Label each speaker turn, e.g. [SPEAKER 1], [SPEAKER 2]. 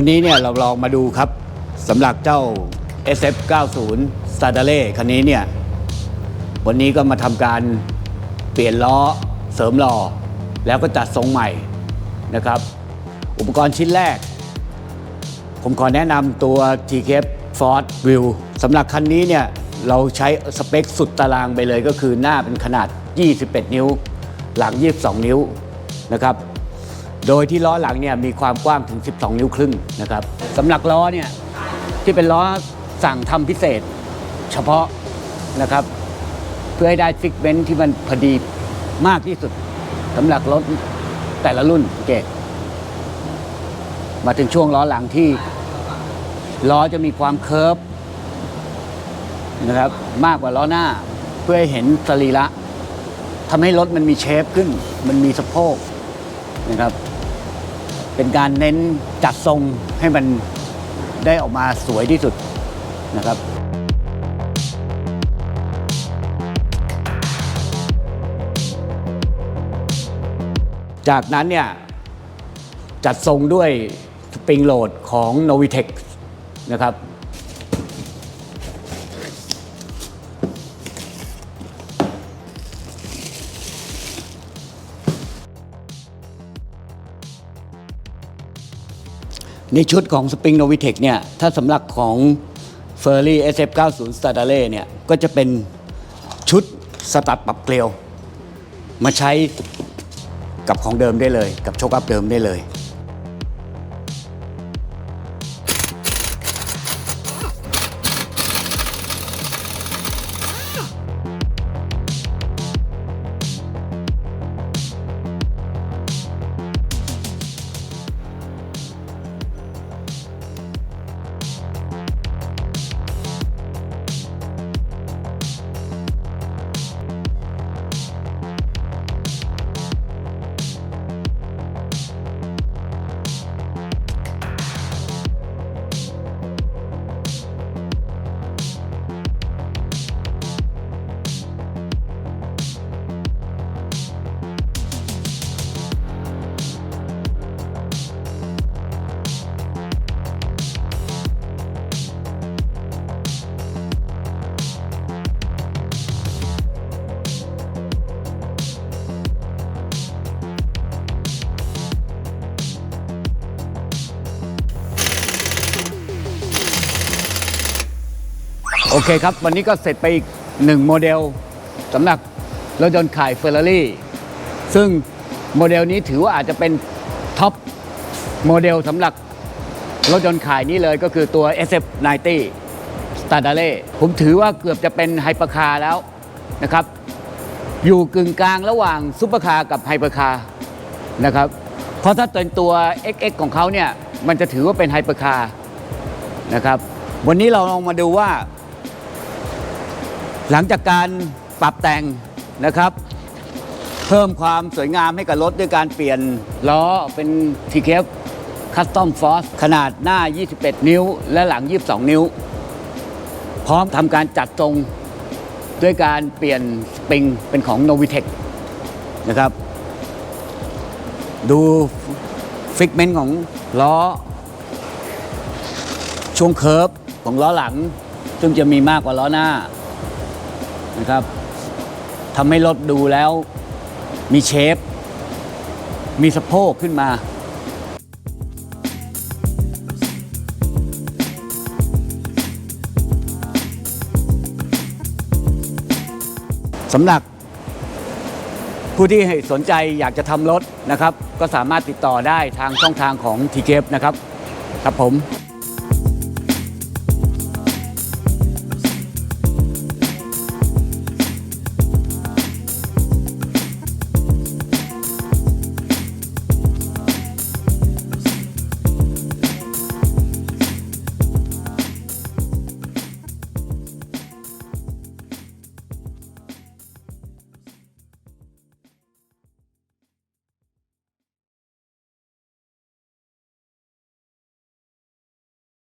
[SPEAKER 1] วันนี้เนี่ยเราลองมาดูครับสำหรับเจ้า SF 90 s t a d a l e คันนี้เนี่ยวันนี้ก็มาทำการเปลี่ยนล้อเสริมล้อแล้วก็จัดทรงใหม่นะครับ อุปกรณ์ชิ้นแรก ผมขอแนะนำตัว TKF Ford View สำหรับคันนี้เนี่ยเราใช้สเปคสุดตารางไปเลยก็คือหน้าเป็นขนาด 21 นิ้ว หลัง 22 นิ้วนะครับ โดยที่ล้อหลังเนี่ยมีความกว้างถึง 12 นิ้วครึ่งนะครับสำหรับล้อเนี่ยที่เป็นล้อสั่งทำพิเศษ เฉพาะนะครับ เพื่อให้ได้ฟิกเมนต์ที่มันพอดีมากที่สุดสำหรับรถแต่ละรุ่นโอเคมาถึงช่วงล้อหลังที่ล้อจะมีความเคิร์ฟนะครับมากกว่าล้อหน้า เพื่อให้เห็นสรีระทำให้รถมันมีเชฟขึ้น มันมีสะโพกนะครับ เป็นการเน้นจัดทรงให้มันได้ออกมาสวยที่สุดนะครับ จากนั้นเนี่ยจัดทรงด้วยสปริงโหลดของ Novitec นะครับ ในชุดของ Spring Novitec เนี่ยถ้าสำหรับของ f e r r y SF90 s t a d a l e เนี่ยก็จะเป็นชุดสตัดปรับเกลียว มาใช้กับของเดิมได้เลย กับโชคอัพเดิมได้เลย โอเคครับ วันนี้ก็เสร็จไปอีกหนึ่งโมเดลสำหรับรถยนต์ขายเฟอร์รารี่ซึ่งโมเดลนี้ถือว่าอาจจะเป็นท็อปโมเดลสำหรับรถยนต์ขายนี้เลยก็คือตัว SF90 s t a d a l e ผมถือว่าเกือบจะเป็นไฮเปอร์คาร์แล้วนะครับ อยู่กึ่งกลางระหว่างซุปเปอร์คาร์กับไฮเปอร์คาร์นะครับ เพราะถ้าเป็นตัว XX ของเขาเนี่ย มันจะถือว่าเป็นไฮเปอร์คาร์นะครับ วันนี้เราลองมาดูว่า หลังจากการปรับแต่งนะครับ เพิ่มความสวยงามให้กับรถด้วยการเปลี่ยนล้อเป็น TKF Custom Force ขนาดหน้า 21 นิ้ว และหลัง 22 นิ้ว พร้อมทำการจัดทรงด้วยการเปลี่ยนสปริงเป็นของ Novitec นะครับ ดูฟิกเมนต์ของล้อ ช่วงเคิร์ฟของล้อหลัง ซึ่งจะมีมากกว่าล้อหน้า นะครับทำให้รถดูแล้วมีเชฟ มีสะโพกขึ้นมาสำหรับผู้ที่สนใจอยากจะทำรถนะครับ ก็สามารถติดต่อได้ทางช่องทางของ t k นะครับ ครับผม